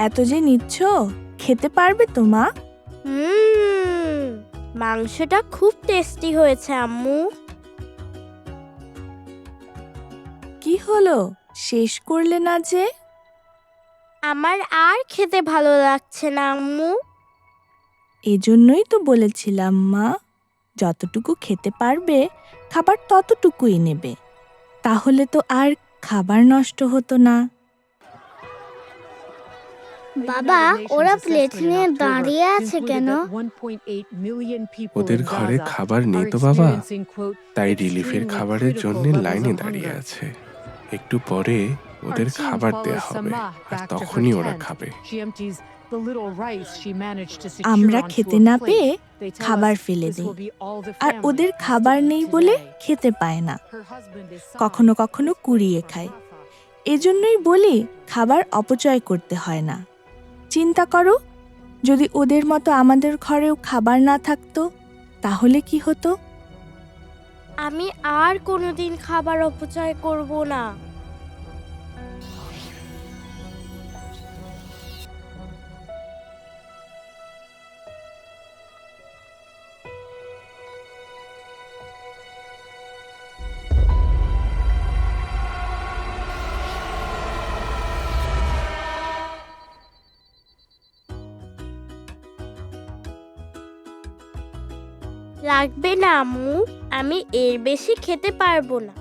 এত যে নিচ্ছ খেতে পারবে তো মা? হুম মাংসটা খুব টেস্টি হয়েছে আম্মু। কি হলো? শেষ করলে না যে? আমার আর খেতে ভালো লাগছে না আম্মু। এজন্যই তো বলেছিলাম মা যতটুকু খেতে পারবে খাবার ততটুকুই নেবে। তাহলে তো আর খাবার নষ্ট হতো না। বাবা ওরা প্লেট নিয়ে দাঁড়িয়ে আছে কেন? ওদের ঘরে খাবার নেই তো বাবা। তাই রিলিফের খাবারের জন্য লাইনে দাঁড়িয়ে আছে। একটু পরে ওদের খাবার দেয়া হবে আর তখনই ওরা খাবে। আমরা খেতে না পেয়ে খাবার ফেলে দিই। আর ওদের খাবার নেই বলে খেতে পায় না। কখনো কখনো কুড়িয়ে খায়। এজন্যই বলি খাবার অপচয় করতে হয় না। চিন্তা করো। যদি ওদের মতো আমাদের ঘরেও খাবার না থাকতো, তাহলে কি হতো? আমি আর কোনোদিন খাবার অপচয় করব না। লাগবে না আম্মু। আমি এর বেশি খেতে পারব না।